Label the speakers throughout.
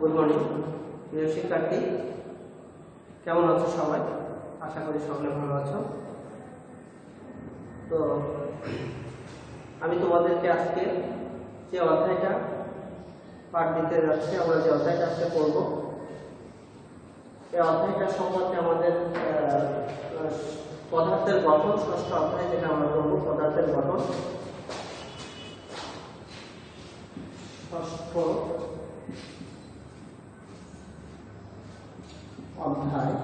Speaker 1: Good morning প্রিয় শিক্ষার্থী, কেমন আছো সবাই? আশা করি সকলে ভালো আছো। তো, আমি তোমাদেরকে আজকে যে অধ্যায়টা পাঠ দিতে যাচ্ছি, আমরা যে অধ্যায়টা আজকে পড়ব, এই অধ্যায়টা সম্পর্কে আমাদের পদার্থের গঠন, ষষ্ঠ অধ্যায় যেটা আমরা পড়ব, পদার্থের গঠন। ষষ্ঠ পদার্থের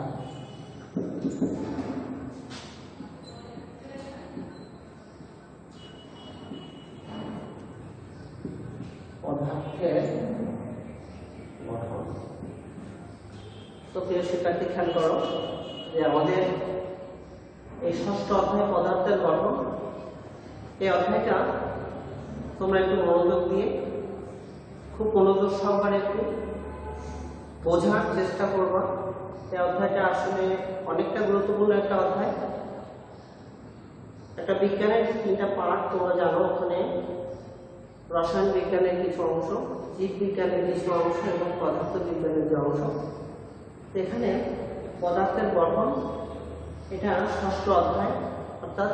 Speaker 1: গঠন। তো প্রিয় শিক্ষার্থী, খেয়াল করো যে আমাদের এই ষষ্ঠ অধ্যায় পদার্থের গঠন। এই অধ্যায়টা তোমরা একটু মনোযোগ দিয়ে, খুব মনোযোগ সহকারে একটু বোঝার চেষ্টা করবা। এই অধ্যায়টা আসলে অনেকটা গুরুত্বপূর্ণ একটা অধ্যায়। একটা বিজ্ঞানের তিনটা পার্ট তোমরা জানো ওখানে। রসায়ন বিজ্ঞানের কিছু অংশ, জীব বিজ্ঞানের কিছু অংশ এবং পদার্থ বিজ্ঞানের যে অংশ। এখানে পদার্থের গঠন, এটা ষষ্ঠ অধ্যায়, অর্থাৎ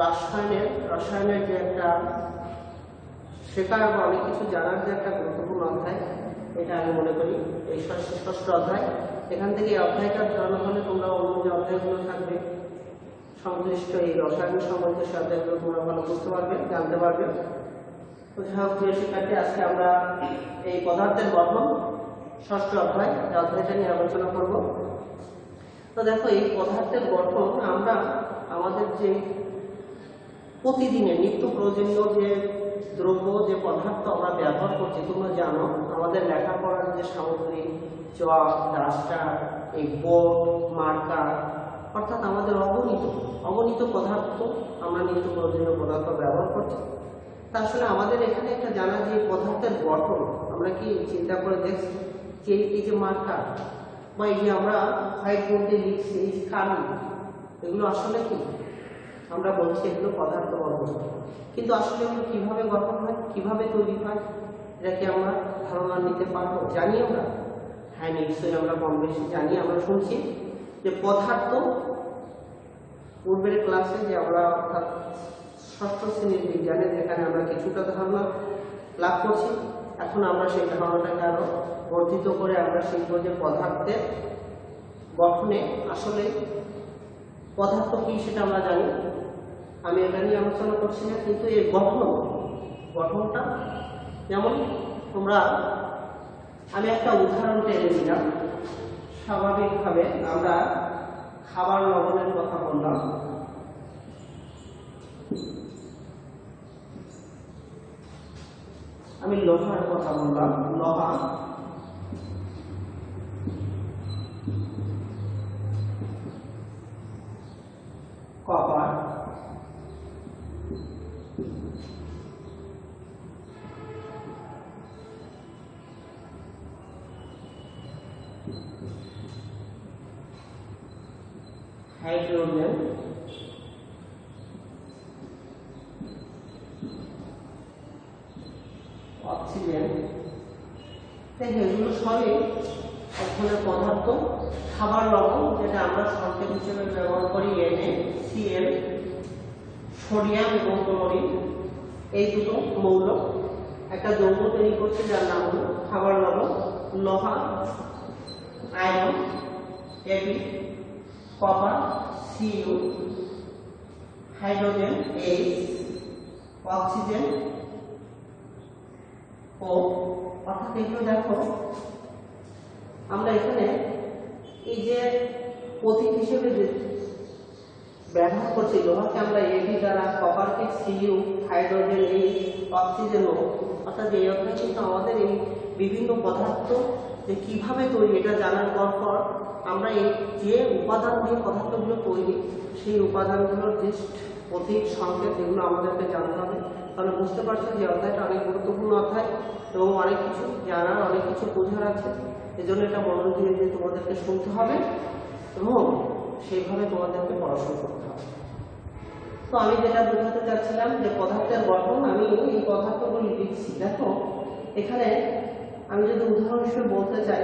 Speaker 1: রাসায়নের, রসায়নের যে একটা শেখার বা অনেক কিছু জানার যে একটা গুরুত্বপূর্ণ অধ্যায়। এটা আমি মনে করি, এই ষষ্ঠ অধ্যায়। এখান থেকে এই অধ্যায়টা ধরানো হলে তোমরা অন্য যে অধ্যায়গুলো থাকবে, সংশ্লিষ্ট এই রসায়ন সম্বন্ধে সে অধ্যায়গুলো তোমরা ভালো বুঝতে পারবে, জানতে পারবে। প্রিয় শিক্ষার্থী, আজকে আমরা এই পদার্থের গঠন, ষষ্ঠ অধ্যায়, এই অধ্যায়টা নিয়ে আলোচনা করব। তো দেখো, এই পদার্থের গঠন আমরা আমাদের যে প্রতিদিনের নিত্য প্রয়োজনীয় যে দ্রব্য, যে পদার্থ আমরা ব্যবহার করছি, তোমরা জানো আমাদের লেখাপড়ার যে সামগ্রী চক ডাস্টার এই বোর্ড মার্কার অর্থাৎ আমাদের অগণিত অগণিত পদার্থ আমরা নিত্য প্রয়োজনীয় পদার্থ ব্যবহার করছি। তা আসলে আমাদের এখানে একটা জানা যে পদার্থের গঠন, আমরা কি চিন্তা করে দেখছি? যে এই যে মার্কার বা এই যে আমরা হোয়াইট বোর্ডে লিখছি, এই কালি, এগুলো আসলে কি? আমরা বলছি এগুলো পদার্থ বা কিন্তু আসলে এগুলো কীভাবে গঠন হয়, কীভাবে তৈরি হয়? এটা কি আমরা ধারণা নিতে পারব, জানি আমরা। হ্যাঁ নিশ্চয়ই আমরা কম বেশি জানি, আমরা শুনছি যে পদার্থ পূর্বের ক্লাসে যে আমরা অর্থাৎ ষষ্ঠ শ্রেণির বিজ্ঞানে যেখানে আমরা কিছুটা ধারণা লাভ করছি, এখন আমরা সেই ধারণাটাকে আরও বর্ধিত করে আমরা শিখব যে পদার্থের গঠনে আসলে পদার্থ কি সেটা আমরা জানি। আমি এটা নিয়ে আলোচনা করছি না, কিন্তু এর গঠন, গঠনটা যেমন তোমরা, আমি একটা উদাহরণ টেনে দিলাম স্বাভাবিকভাবে আমরা খাবার লবণের কথা বললাম। আমি লোহার কথা বললাম। লোহা হাইড্রোজেন। অক্সিজেন। দেখে এগুলো সবই এক ধরনের পদার্থ। খাবার লবণ যেটা আমরা সংকেত হিসেবে ব্যবহার করি, এনে সিএল সোডিয়াম এবং ক্লোরিন, এই দুটো মৌল। একটা যৌগ তৈরি করছে, যার নাম খাবার লবণ লোহা, iron AP copper C U hydrogen, H, oxygen O, অর্থাৎ এগুলো দেখো, আমরা এখানে এই যে প্রতীক হিসেবে ব্যবহার করছি, লোহাকে আমরা এবি দ্বারা কপারকে C U hydrogen H oxygen O, অর্থাৎ এই অধ্যায় কিন্তু আমাদের এই বিভিন্ন পদার্থ যে কীভাবে তৈরি, এটা জানার পর পর আমরা এই যে উপাদান দিয়ে পদার্থগুলো তৈরি, সেই উপাদানগুলোর যে প্রতীক সংকেত, এগুলো আমাদেরকে জানতে হবে। তাহলে বুঝতে পারছেন যে অধ্যায়টা অনেক গুরুত্বপূর্ণ অধ্যায় এবং অনেক কিছু জানার, অনেক কিছু বোঝার আছে। এজন্য এটা মনোযোগ দিয়ে দিয়ে তোমাদেরকে শুনতে হবে এবং সেইভাবে তোমাদেরকে পড়াশোনা করতে হবে। তো আমি যেটা বোঝাতে চাচ্ছিলাম যে পদার্থের গঠন, আমি এই পদার্থগুলি লিখছি। দেখো, এখানে আমি যদি উদাহরণ হিসেবে বলতে চাই,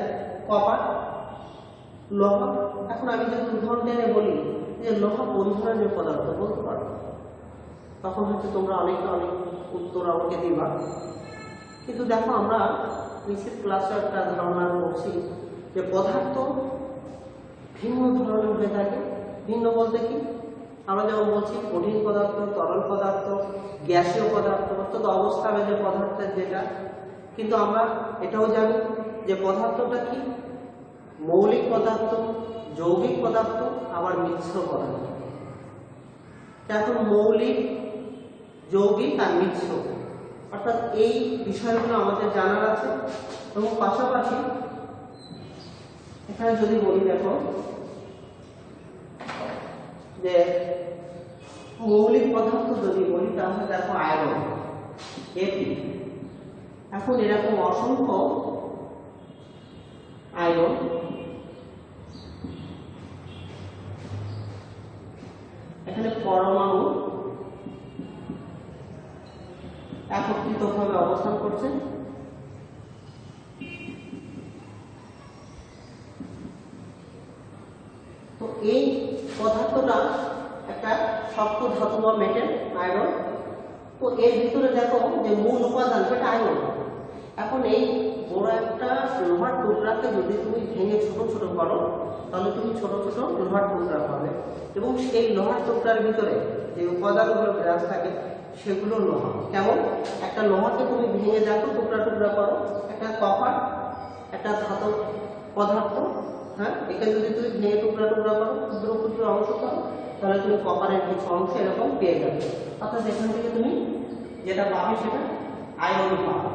Speaker 1: কপার। লোহা, এখন আমি যদি উদাহরণ টেনে বলি, যে লোহা কোন ধরনের পদার্থ বলতে পারো তখন হচ্ছে তোমরা অনেকে অনেক উত্তর আমাকে দিবা। কিন্তু দেখো, আমরা নিশ্চিত ক্লাসে একটা ধারণা করছি যে পদার্থ ভিন্ন ধরনের হয়ে থাকে। ভিন্ন বলতে কি? আমরা যেমন বলছি, কঠিন পদার্থ, তরল পদার্থ, গ্যাসীয় পদার্থ অর্থাৎ অবস্থা ভেদে পদার্থের যেটা। কিন্তু আমরা এটাও জানি যে পদার্থটা কি? মৌলিক পদার্থ, যৌগিক পদার্থ, আবার মিশ্র পদার্থ। এখন মৌলিক, যৌগিক আর মিশ্র। অর্থাৎ এই বিষয়গুলো আমাদের জানার আছে। এবং পাশাপাশি এখানে যদি বলি দেখো, যে মৌলিক পদার্থ যদি বলি, তাহলে দেখো আয়রন এটি এখন এরকম অসংখ্য একত্রিতভাবে অবস্থান করছে? তো এই পদার্থটা একটা শক্ত ধাতু বা মেটেল আয়রন তো এর ভিতরে দেখো যে মূল উপাদান সেটা আয়রন এখন এই বড় একটা লোহার টুকরাকে যদি তুমি ভেঙে ছোট ছোট করো, তাহলে তুমি ছোট ছোট লোহার টুকরা পাবে। এবং সেই লোহার টুকরার ভিতরে যে উপাদানগুলো বিরাজ থাকে সেগুলো লোহা। কেমন? একটা লোহাকে তুমি ভেঙে দেখো, টুকরা টুকরা করো। একটা কপার, একটা ধাতব পদার্থ হ্যাঁ? একে যদি তুমি ভেঙে টুকরা টুকরা করো, ক্ষুদ্র ক্ষুদ্র অংশ করো, তাহলে তুমি কপারের কিছু অংশ এরকম পেয়ে যাবে। অর্থাৎ এখান থেকে তুমি যেটা পাবে সেটা আয়রন পাবে।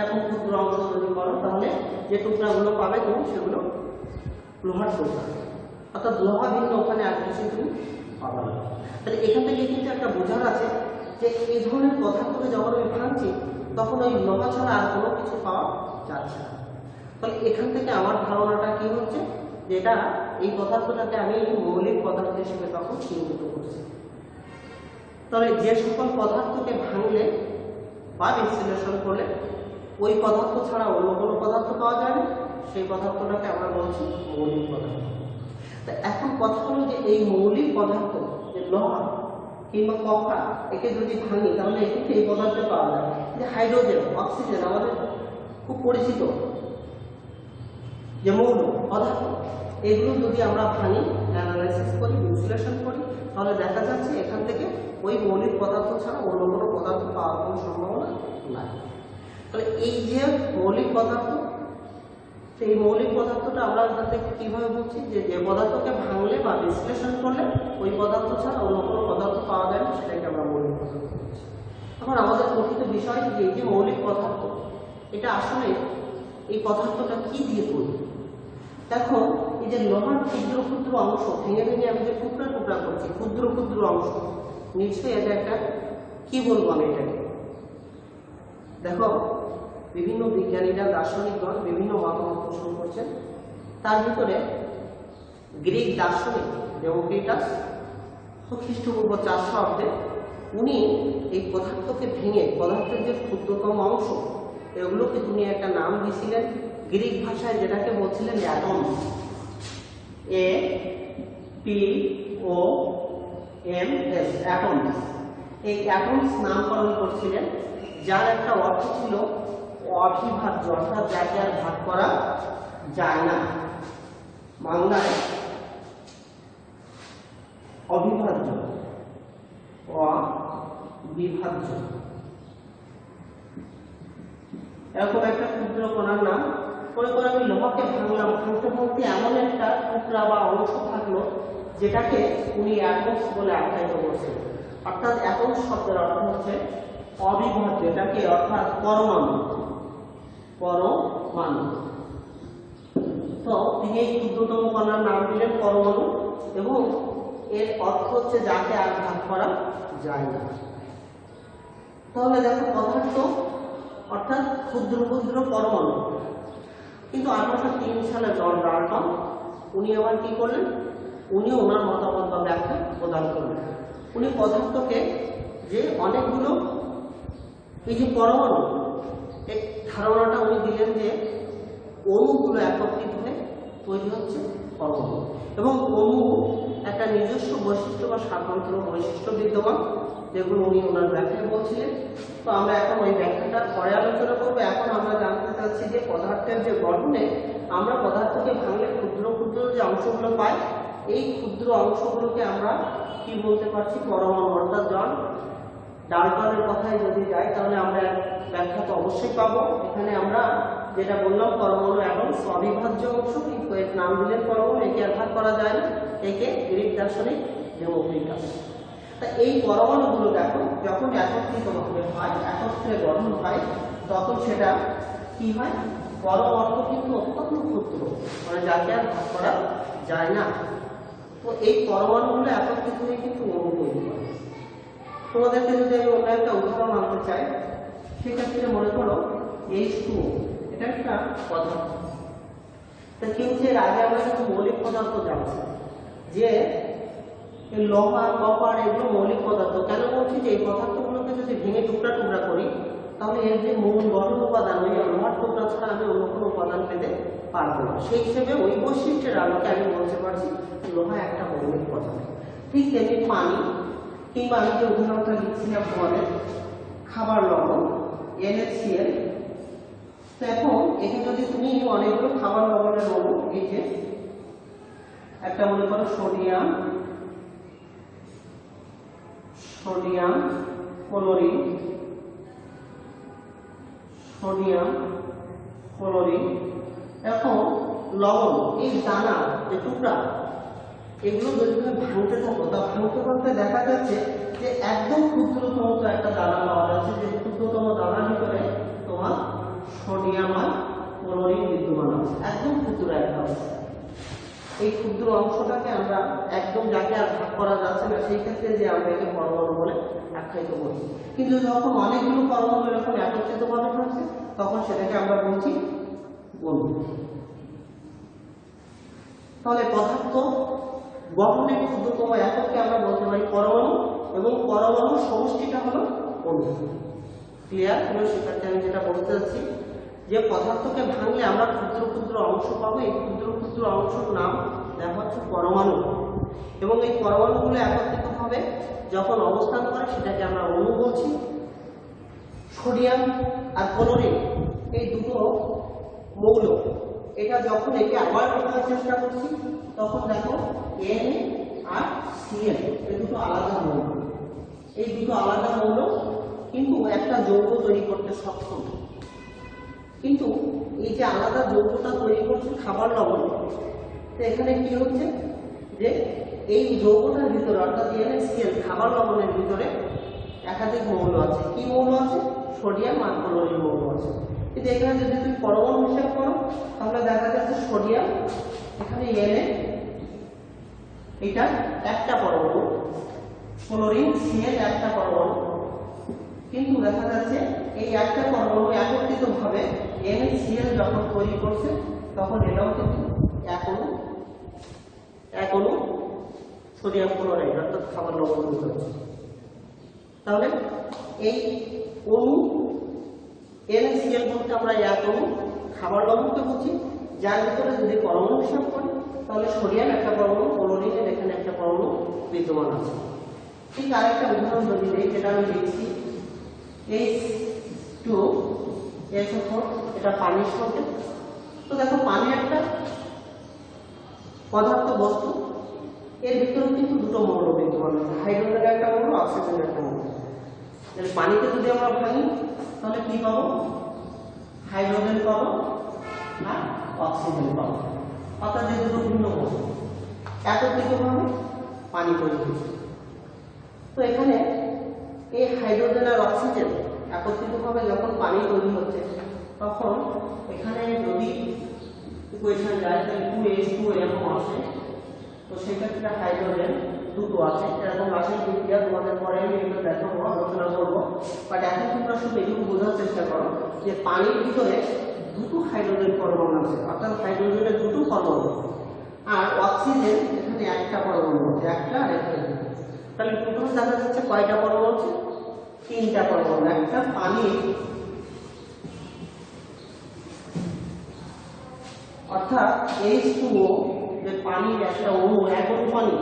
Speaker 1: এখন ক্ষুদ্র অংশ যদি করো, তাহলে যে টুকরাগুলো পাবে তুমি, সেগুলো লোহার টুকরা। অর্থাৎ লোহা ভিন্ন ওখানে আর কিছু তুমি তাহলে এখান থেকে কিন্তু একটা বোঝার আছে যে এই ধরনের পদার্থকে যখন আমি ভাঙছি, তখন ওই লোহা ছাড়া আর কোনো কিছু পাওয়া যাচ্ছে না। তাহলে এখান থেকে আমার ধারণাটা কি হচ্ছে? যেটা এই পদার্থটাকে আমি মৌলিক পদার্থ হিসেবে তখন চিহ্নিত করছি। তাহলে যে সকল পদার্থকে ভাঙলে বা বিশ্লেষণ করলে, ওই পদার্থ ছাড়া অন্য কোনো পদার্থ পাওয়া যায় না সেই পদার্থটাকে আমরা বলছি মৌলিক পদার্থ। এখন কথা হলো যে এই মৌলিক পদার্থ, যে লোহা কিংবা কপা একে যদি ভাঙি, তাহলে একে এই পদার্থে পাওয়া যায়। যে হাইড্রোজেন, অক্সিজেন আমাদের খুব পরিচিত। যে মৌল পদার্থ, এগুলো যদি আমরা ভাঙি অ্যানালাইসিস করি, বিশ্লেষণ করি, তাহলে দেখা যাচ্ছে এখান থেকে ওই মৌলিক পদার্থ ছাড়া অন্য কোনো পদার্থ পাওয়ার কোনো সম্ভাবনা নাই। তাহলে এই যে মৌলিক পদার্থ সেই মৌলিক পদার্থটা আমরা থেকে কীভাবে বুঝছি যে যে পদার্থকে ভাঙলে বা বিশ্লেষণ করলে ওই পদার্থ ছাড়া অন্য কোনো পদার্থ পাওয়া যায় না, সেটাকে আমরা মৌলিক পদার্থ বলছি। এখন আমাদের কথিত বিষয় যে এই যে মৌলিক পদার্থ, এটা আসলে এই পদার্থটা কি দিয়ে তৈরি? দেখো, এই যে লোহার ক্ষুদ্র ক্ষুদ্র অংশ, ভেঙে ভেঙে আমি যে টুকরা টুকরা করছি, ক্ষুদ্র ক্ষুদ্র অংশ, নিশ্চয়ই এটা একটা, কি বলব আমি এটাকে? দেখো বিভিন্ন বিজ্ঞানীরা, দার্শনিকগণ বিভিন্ন মতামত পোষণ করছেন। তার ভিতরে গ্রিক দার্শনিক ডেমোক্রিটাস খ্রিস্টপূর্ব চারশো অব্দে উনি এই পদার্থকে ভেঙে, পদার্থের যে ক্ষুদ্রতম অংশ, এগুলোকে তিনি একটা নাম দিয়েছিলেন, গ্রিক ভাষায় যেটাকে বলছিলেন atom. A, P, O, M, S, atoms. এই অ্যাটমস নামকরণ করছিলেন, যার একটা অর্থ ছিল অবিভাজ্য, অর্থাৎ যাকে আর ভাগ করা যায় না। বাংলায় অবিভাজ্য অবিভাজ্য। এরকম একটা ক্ষুদ্র কণার নাম। করে করে আমি লোহাকে ভাঙলাম ভাঙতে ভাঙতে এমন একটা টুকরা বা অংশ থাকল যেটাকে উনি অ্যাটমস বলে আখ্যায়িত করছেন। অর্থাৎ অ্যাটমস শব্দের অর্থ হচ্ছে অবিভাজ্য, এটাকে অর্থাৎ পরমাণু। পরমাণু। তো তিনি এই ক্ষুদ্রতম কণার নাম দিলেন পরমাণু এবং এর অর্থ হচ্ছে যাকে আর ভাগ করা যায় না। তাহলে দেখো পদার্থ অর্থাৎ ক্ষুদ্র ক্ষুদ্র পরমাণু। কিন্তু আঠারোশো তিন সালে জন ডাল্টন উনি আবার কি করলেন? উনি ওনার মতামত বা ব্যাখ্যা প্রদান করলেন। উনি পদার্থকে যে অনেকগুলো এই যে পরমাণু ধারণাটা উনি দিলেন যে অণুগুলো একত্রিত হয়ে তৈরি হচ্ছে পরমাণু এবং অণু একটা নিজস্ব বৈশিষ্ট্য বা স্বাতন্ত্র বৈশিষ্ট্য বিদ্যমান, যেগুলো উনি ওনার ব্যাখ্যায় বলছিলেন। তো আমরা এখন ওই ব্যাখ্যাটা পরে আলোচনা করব। এখন আমরা জানতে চাচ্ছি যে পদার্থের যে গঠনে আমরা পদার্থকে ভাঙলে ক্ষুদ্র ক্ষুদ্র যে অংশগুলো পাই, এই ক্ষুদ্র অংশগুলোকে আমরা কি বলতে পারছি? পরমাণু, অর্থাৎ জন ডালটনের কথায় যদি যাই, তাহলে আমরা ব্যাখ্যা তো অবশ্যই পাবো। এখানে আমরা যেটা বললাম, পরমাণু এখন অবিভাজ্য অংশ কিন্তু এর নাম দিলেন পরমাণু, একে ভাগ করা যায় না। একে গ্রিক দার্শনিক ডেমোক্রিটাস। তা এই পরমাণুগুলো দেখো, যখন একত্রিত ভাবে হয়, একত্রে গঠন হয়, তখন সেটা কি হয়? পরম অর্থ কিন্তু অত্যন্ত ক্ষুদ্র মানে যাকে আর ভাগ করা যায় না। তো এই পরমাণুগুলো একত্রিত হয়ে কিন্তু তৈরি করে তোমাদেরকে যদি আমি অন্য একটা উদাহরণ আনতে চাই সেক্ষেত্রে মনে করো এইচ টু এটা একটা পদার্থ। তা কিন্তু এর আগে আমরা কিন্তু মৌলিক পদার্থ জানছি, যে লোহা কপার এগুলো মৌলিক পদার্থ। কেন বলছি যে এই পদার্থগুলোকে যদি ভেঙে টুকরা টুকরা করি, তাহলে এর যে মূল গঠন উপাদান, ওই লোহার টুকরা ছাড়া আমি অন্য কোনো উপাদান পেতে পারব না। সেই হিসেবে ওই বৈশিষ্ট্যের আলোকে আমি বলতে পারছি লোহা একটা মৌলিক পদার্থ। ঠিক তেমনি পানি কিংবা আমি যে উদাহরণটা লিখছিলাম তোমাদের, খাবার লবণ। NaCl তো এখন এখানে যদি তুমি অনেকগুলো খাবার লবণের লবণ এই যে একটা মনে করো sodium sodium, chlorine sodium, chlorine, এখন লবণ, এই দানা যে টুকরা, এগুলো যদি তুমি ভাঙতে থাকো, তা ভাঙতে ভাঙতে দেখা যাচ্ছে যে একদম ক্ষুদ্রতম তো একটা দানা পাওয়া যাচ্ছে, যে ক্ষুদ্রতম দানার ভিতরে তোমার সোডিয়াম আর ক্লোরিন বিদ্যমান আছে, একদম ক্ষুদ্র একটা অংশ। এই ক্ষুদ্র অংশটাকে আমরা একদম যাকে আর ভাগ করা যাচ্ছে না, সেই ক্ষেত্রে যে আমরা একে পরমাণু বলে আখ্যায়িত করি কিন্তু যখন অনেকগুলো পরমাণু এরকম একত্রিত ভাবে থাকছে তখন সেটাকে আমরা বলছি বন্ধু তাহলে পদার্থ গঠনের ক্ষুদ্রতম এককে আমরা বলতে পারি পরমাণু এবং পরমাণুর সমষ্টিটা হলো অণু। ক্লিয়ার প্রিয় শিক্ষার্থী আমি যেটা বলতে চাচ্ছি যে পদার্থকে ভাঙলে আমরা ক্ষুদ্র ক্ষুদ্র অংশ পাবো। এই ক্ষুদ্র ক্ষুদ্র অংশের নাম দেখা হচ্ছে পরমাণু। এবং এই পরমাণুগুলো একত্রিত ভাবে যখন অবস্থান করে, সেটাকে আমরা অণু বলছি। সোডিয়াম আর ক্লোরিন, এই দুটো মৌল। এটা যখন একে আবার চেষ্টা করছি, তখন দেখো এন আর সিএল এই দুটো আলাদা মৌল। এই দুটো আলাদা মৌল কিন্তু একটা যৌগ তৈরি করতে সক্ষম। কিন্তু এই যে আলাদা যৌগটা তৈরি করছে খাবার লবণ, তো এখানে কি হচ্ছে? যে এই যৌগটার ভিতরে, অর্থাৎ এনএসিএল খাবার লবণের ভিতরে একাধিক মৌল আছে। কি মৌল আছে? সোডিয়াম আর ক্লোরিন মৌল আছে। কিন্তু এখানে যদি তুমি পরমাণু হিসাব করো, তাহলে দেখা যাচ্ছে সোডিয়াম, এখানে এনে এটা একটা পরমাণু ক্লোরিন সিএল একটা পরমাণু কিন্তু দেখা যাচ্ছে এই একটা পরমাণু একত্রিত ভাবে NaCl যখন তৈরি করছে, তখন এটাও কিন্তু এক অণু সোডিয়াম ক্লোরাইড অর্থাৎ খাবার লবণ তাহলে এই অণু NaCl বলতে আমরা এক খাবার লবণকে বুঝি, যার ভিতরে যদি পরমাণু হিসাব করি তাহলে সোডিয়াম একটা পরমাণু ক্লোরিনের এখানে একটা পরমাণু বিদ্যমান আছে। ঠিক আরেকটা উদাহরণ যদি দিই যেটা আমি দেখছি এইচ টু এস এটা পানির সঙ্গে। তো দেখো, পানি একটা পদার্থ বস্তু, এর ভিতরে কিন্তু দুটো মৌল বিদ্যমান আছে হাইড্রোজেন একটা মৌল অক্সিজেন একটা মৌল। তাহলে পানিতে যদি আমরা ভাঙি, তাহলে কি পাবো? হাইড্রোজেন পাবো আর অক্সিজেন পাবো। অর্থাৎ যে দুটো ভিন্ন বস্তু একত্রিত হবে পানি হয়েছে তো এখানে এই হাইড্রোজেন আর অক্সিজেন একত্রিতভাবে যখন পানি তৈরি হচ্ছে, তখন এখানে যদি ইকুয়েশন যায়, তাহলে টু এইচ টু এরকম আসে। তো সেক্ষেত্রে হাইড্রোজেন দুটো আছে, এরকম রাসায়নিক বিক্রিয়া তোমাদের পরে আমি এগুলো দেখাবো আলোচনা করব। বাট এখন তোমরা শুধু এটুকু বোঝার চেষ্টা করো যে পানির ভিতরে দুটো হাইড্রোজেন পরমাণু আছে, অর্থাৎ হাইড্রোজেনের দুটো পরমাণু। আর অক্সিজেন এখানে একটা পরমাণু আছে একটা আর একটা তাহলে টোটাল দেখা যাচ্ছে কয়টা পরমাণু আছে? তিনটা পরমাণু, একটা পানির অর্থাৎ এইচ টু যে পানির একটা অণু অণু পানি।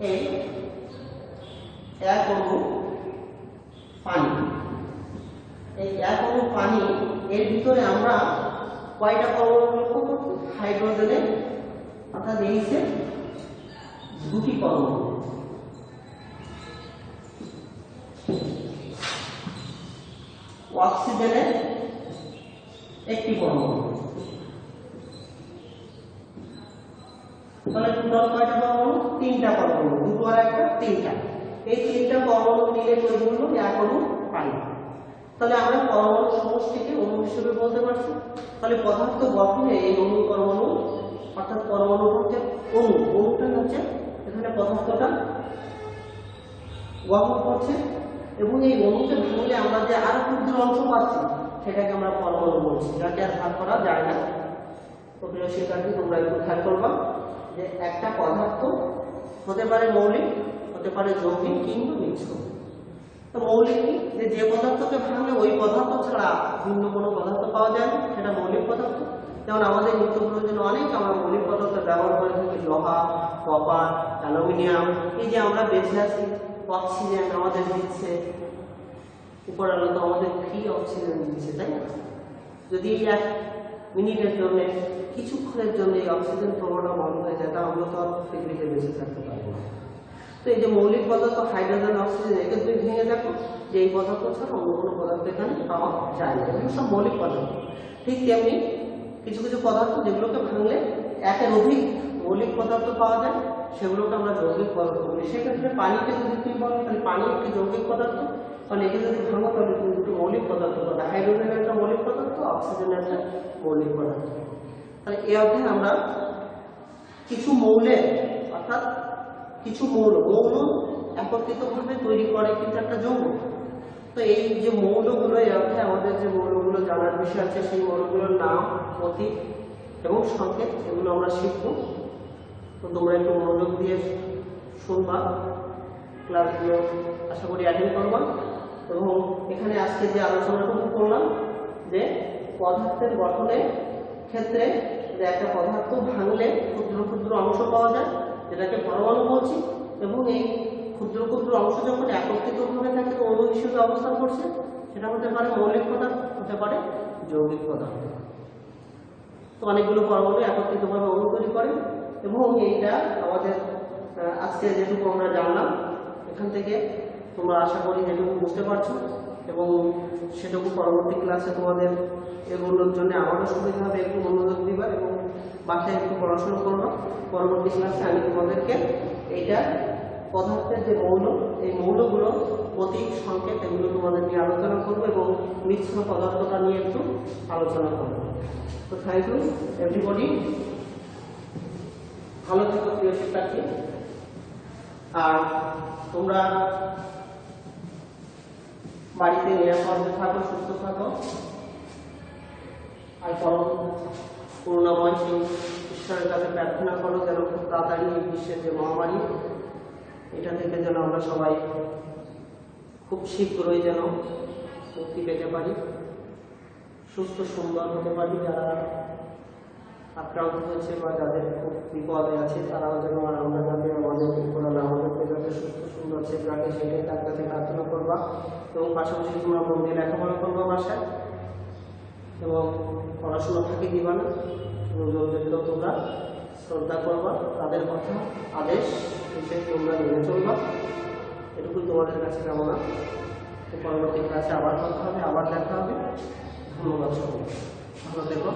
Speaker 1: এই, এক অণু পানি। এই এক অণু পানি, এর ভিতরে আমরা কয়টা পরমাণু লক্ষ্য করছি? হাইড্রোজেনের অর্থাৎ এইচের দুটি পরমাণু। অক্সিজেনের একটি পরমাণু। তাহলে টোটাল কয়টা পরমাণু, তিনটা পরমাণু, দুটো আর একটা, তিনটা। এই তিনটা পরমাণু মিলে তৈরি হলো এক অণু পানি তাহলে আমরা পরমাণু সমষ্টিকে অণু হিসেবে বলতে পারছি। তাহলে পদার্থ গঠনে এই অণু পরমাণু, অর্থাৎ পরমাণু হচ্ছে অণু। অণুটা হচ্ছে এখানে পদার্থটা গঠন করছে এবং এই অণুকে ভাঙলে আমরা যে আরও ক্ষুদ্র অংশ পাচ্ছি, সেটাকে আমরা পরমাণু বলছি। যাকে আর ভাগ করা যায় না। তো প্রিয় তোমরা একটু খেয়াল করবা। যে একটা পদার্থ হতে পারে মৌলিক, হতে পারে যৌগিক কিংবা মিশ্র। তো মৌলিক কি যে যে পদার্থকে ভাঙলে ওই পদার্থ ছাড়া ভিন্ন কোনো পদার্থ পাওয়া যায় না সেটা মৌলিক পদার্থ। যেমন আমাদের নিত্য প্রয়োজনে অনেক আমরা মৌলিক পদার্থ ব্যবহার করে থাকি, লোহা, কপার, অ্যালুমিনিয়াম, এই যে আমরা বেঁচে আছি, অক্সিজেন আমাদের দিচ্ছে উপর আলো তো আমাদের ফ্রি অক্সিজেন দিচ্ছে, তাই না? যদি এক মিনিটের জন্য কিছুক্ষণের জন্য এই অক্সিজেন প্রবাহটা বন্ধ হয়ে যায় তা আমরা তো আর পৃথিবীতে বেঁচে থাকতে পারব তো এই যে মৌলিক পদার্থ হাইড্রোজেন অক্সিজেন একে তুমি ভেঙে দেখো যে এই পদার্থ ছাড়া অন্য কোনো পদার্থ এখানে পাওয়া যায় না। এগুলো সব মৌলিক পদার্থ। ঠিক তেমনি কিছু কিছু পদার্থ যেগুলোকে ভাঙলে একের অধিক মৌলিক পদার্থ পাওয়া যায়, সেগুলোকে আমরা যৌগিক পদার্থ বলি। সেক্ষেত্রে পানিকে যদি তুমি বলো, তাহলে পানি একটি যৌগিক পদার্থ। কারণ একে যদি ভাঙো তাহলে দুটো মৌলিক পদার্থ পাবে হাইড্রোজেন একটা মৌলিক পদার্থ অক্সিজেন একটা মৌলিক পদার্থ। তাহলে এই অর্থে আমরা কিছু মৌলের, অর্থাৎ কিছু মৌল মৌল একত্রিতভাবে তৈরি করে কিন্তু একটা যৌগ। তো এই যে মৌলগুলো, এই অর্থে আমাদের যে মৌলগুলো জানার বিষয় আছে, সেই মৌলগুলোর নাম প্রতীক এবং সংকেত, এগুলো আমরা শিখব। তো তোমরা একটু মনোযোগ দিয়ে শুনবা। ক্লাসগুলো আশা করি অ্যাটেন্ড করবা। এবং এখানে আজকে যে আলোচনাটুকু করলাম যে পদার্থের গঠনের ক্ষেত্রে যে একটা পদার্থ ভাঙলে ক্ষুদ্র ক্ষুদ্র অংশ পাওয়া যায়, যেটাকে পরমাণু বলছি, এবং এই ক্ষুদ্র ক্ষুদ্র অংশ যখন একত্রিতভাবে থাকে অণু হিসেবে অবস্থান করছে, সেটা হতে পারে মৌলিক পদার্থ, হতে পারে যৌগিক পদার্থ। তো অনেকগুলো পরমাণু একত্রিতভাবে অণু তৈরি করে, এবং এইটা আমাদের আজকে যেটুকু আমরা জানলাম, এখান থেকে তোমরা আশা করি যেটুকু বুঝতে পারছ এবং সেটুকু পরবর্তী ক্লাসে তোমাদের এগুলোর জন্য আমারও সুবিধা হবে, একটু মনোযোগ দিবা এবং বাসায় একটু পড়াশোনা করবা। পরবর্তী ক্লাসে আমি তোমাদেরকে এইটা পদার্থের যে মৌল, এই মৌলগুলো প্রতীক, সংকেত এগুলো তোমাদের নিয়ে আলোচনা করব এবং মিশ্র পদার্থটা নিয়ে একটু আলোচনা করব। তো থ্যাংক ইউ এভরিবডি ভালো থেকো প্রিয় শিক্ষার্থী। আর তোমরা বাড়িতে নিরাপদে থাকো, সুস্থ থাকো। আর পরম করুণাময় সেই ঈশ্বরের কাছে প্রার্থনা করো যেন খুব তাড়াতাড়ি এই বিশ্বের যে মহামারী, এটা থেকে যেন আমরা সবাই খুব শীঘ্রই যেন মুক্তি পেতে পারি, সুস্থ, সুন্দর হতে পারি। যারা আক্রান্ত হয়েছে বা যাদের খুব বিপদে আছে, তারাও যেন আর আমরা যাতে আমাদের বিপদ আমাদেরকে যাতে সুস্থ সুন্দর সে রাখে সেটাই তার কাছে প্রার্থনা করবা। এবং পাশাপাশি তোমরা মন দিয়ে লেখাপড়া করবা বাসায়। এবং পড়াশোনা ফাঁকি দিবা না। গুরুজনদেরকেও তোমরা শ্রদ্ধা করবা। তাদের কথা আদেশ হিসেবে তোমরা মেনে চলবা। এটুকুই তোমাদের কাছে কামনা। পরবর্তী ক্লাসে আবার কথা হবে, আবার দেখা হবে। ধন্যবাদ সবাই ভালো থেকো।